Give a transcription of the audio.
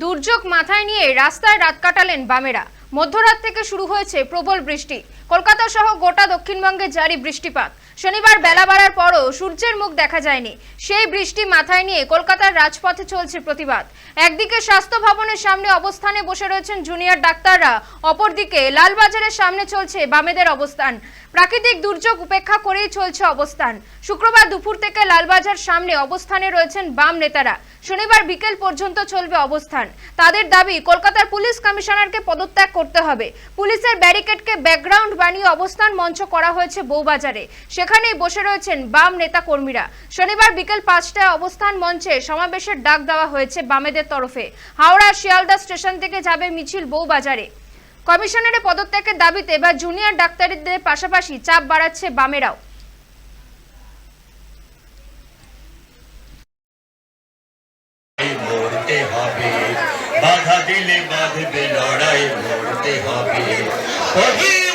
দুর্যোগ মাথায় নিয়ে রাস্তায় রাত কাটালেন বামেরা। মধ্যরাত থেকে শুরু হয়েছে প্রবল বৃষ্টি। কলকাতা সহ গোটা দক্ষিণবঙ্গে জারি বৃষ্টিপাত। শনিবার বেলা বাড়ার পরও সূর্যের মুখ দেখা যায়নি। সেই বৃষ্টি মাথায় নিয়ে কলকাতার রাজপথে চলছে প্রতিবাদ। একদিকে স্বাস্থ্য ভবনের সামনে অবস্থানে বসে রয়েছেন জুনিয়র ডাক্তাররা, অপরদিকে লালবাজারের সামনে চলছে বামেদের অবস্থান। প্রাকৃতিক দুর্যোগ উপেক্ষা করেই চলছে অবস্থান। শুক্রবার দুপুর থেকে লালবাজার সামনে অবস্থানে রয়েছেন বাম নেতারা। শনিবার বিকেল পর্যন্ত চলবে অবস্থান। তাদের দাবি, কলকাতার পুলিশ কমিশনারকে পদত্যাগ করতে হবে। পুলিশের ব্যারিকেডকে ব্যাকগ্রাউন্ড বানিয়ে অবস্থান মঞ্চ করা হয়েছে বউবাজারে। সেখানেই বসে রয়েছেন বাম নেতা কর্মীরা শনিবার বিকেল পাঁচটায় অবস্থান মঞ্চে সমাবেশের ডাক দেওয়া হয়েছে বামেদের তরফে। হাওড়া শিয়ালদা স্টেশন থেকে যাবে মিছিল বউবাজারে। কমিশনারের পদত্যাগের দাবিতে এবার জুনিয়র ডাক্তারদের পাশাপাশি চাপ বাড়াচ্ছে বামেরাও। হবে বাধা দিলে বাঁধবে লড়াই লড়তে হবে।